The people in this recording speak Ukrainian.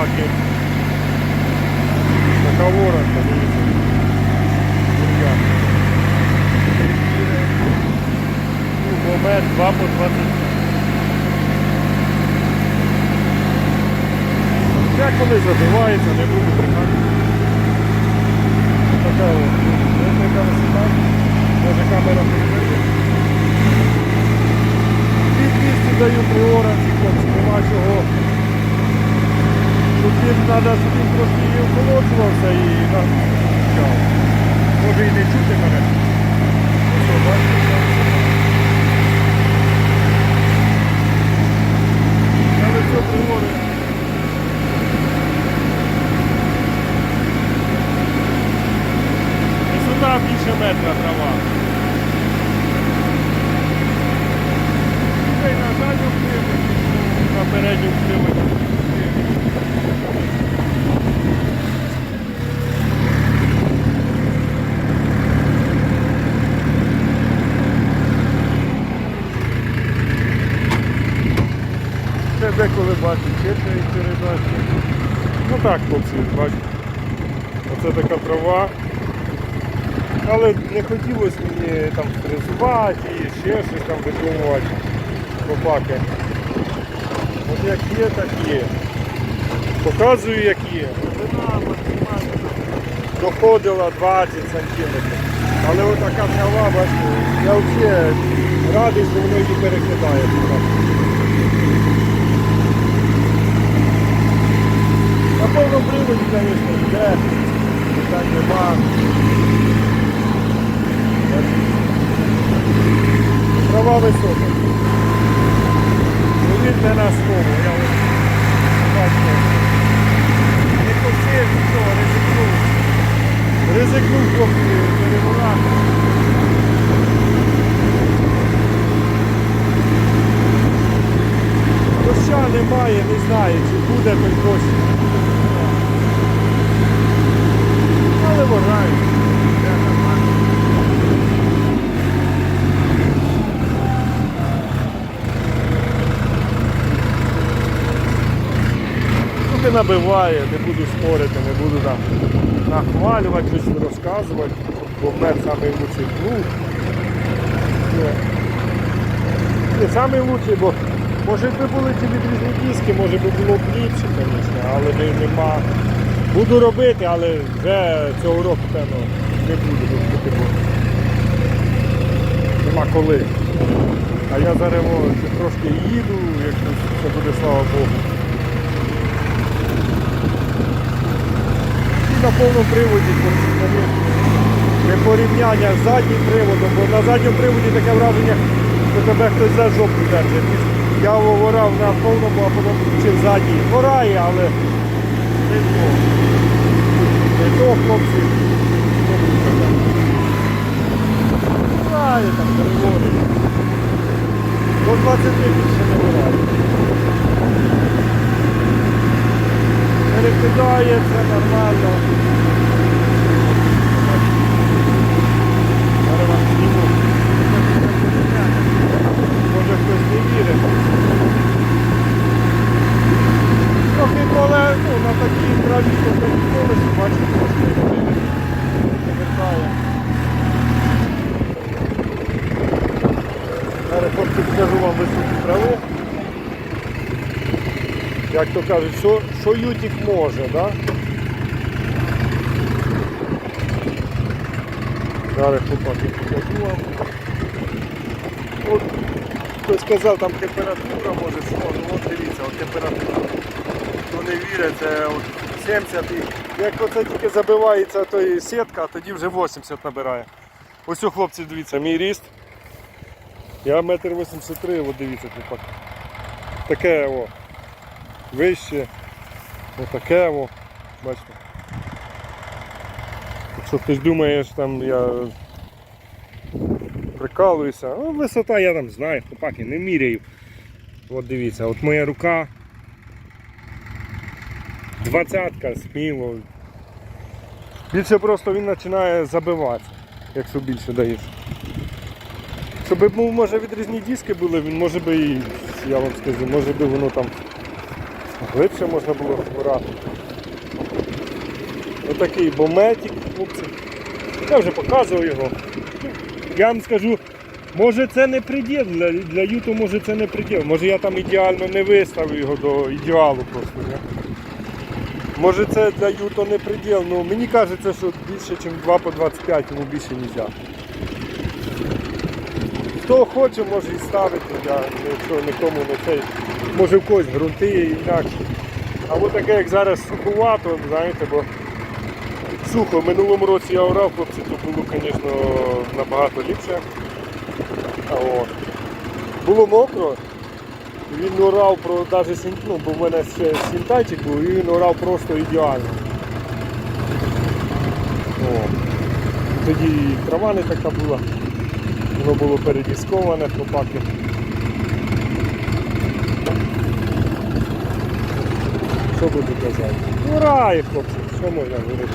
собаки. на. Ну, момент 2 по 20. Я коли забивається, не буду брехати. Така от. Ось яка висота. Може камера передає. Від 200 даю приоранці, хлопці, нема чого. Їм треба, щоб він трохи і охолоджувався і нагрузив. Може і не чути мене. Бачите, що висота. Але все приори. Висота більше метра трава. Та й на задню климаті, на передню климаті. Це деколи бачу передачі. Ну так, хлопці, бачите. Оце така трава. Але не хотілося мені там фрезувати і ще щось там видумувати копаки. От як є, так є. Показую, як є. Доходила 20 сантиметрів. Але отака трава, бачите, я взагалі радий, що воно її перекидає. На повному приводі, звісно, йде, питань нема. Трава висока. Повірте на слово, я бачите. Не косив нічого, ризикнув. Ризикнув хлопці перебирати. Доща немає, не знаю, чи буде той дощ. Але вважаю. Поки набиває, не буду спорити, не буду там нахвалювати, щось розказувати, бо самий лучший плуг. Ні. Ні, бо може якби були ті відрізні диски, може би було б ліпше, звісно, але не, нема. Буду робити, але вже цього року, певно, не буду робити, нема коли. А я зараз трошки їду, якщо все буде, слава Богу. І на повному приводі, не порівняння з заднім приводом, бо на задньому приводі таке враження, що тебе хтось за жопу держить. Я ворав на повному, а потім включив задній. Ворає, але Не то, хлопці. Ворає там, переводить. До 20 більше не ворає. Перекидає, все нормально. Зараз вам зніму. Може хтось не вірить. Трохи коле, ну, на такій траві, то такі колесо, бачите, трошки повертає. Зараз хлопці покажу вам високу трави. Як то кажуть, що, що ютік може, да? Зараз хлопаки покажу. От, хтось сказав, там температура може що, ну от дивіться, от температура. Хто не вірить, це от 70 і як оце тільки забивається той сітка, тоді вже 80 набирає. Ось у хлопці, дивіться, мій ріст. Я метр 83, от дивіться, хлопак. Таке о. Вище. Отаке о. Бачите. Якщо хтось думає, що там я прикалуюся, ну, висота я там знаю, хлопаки, не міряю. От дивіться, от моя рука. Двадцятка сміло. Більше просто він починає забиватися, якщо більше даєш. Щоб ну, може відрізні диски були, він може би і, я вам скажу, може би воно там Глибше можна було орати. Отакий бометик, хлопці. Я вже показував його. Я вам скажу, може це не приділ, для, для юту може це не приділ. Може я там ідеально не виставив його до ідеалу просто. Не? Може це для юто не приділ, ну мені кажеться, що більше, ніж 2 по 25 йому більше не можна. Хто хоче, може і ставити, я нікому не цей. Може в когось ґрунти є інакше. А от таке, як зараз суховато, знаєте, бо сухо. В минулому році я орав, хлопці, то було, звісно, набагато ліпше. От. Було мокро. Він орав про навіть ну, бо в мене ще сінтайчик був, і він орав просто ідеально. О. Тоді трава не така була. Воно було передісковане хлопаки. Що буду казати? Урає, хлопці, що можна говорити?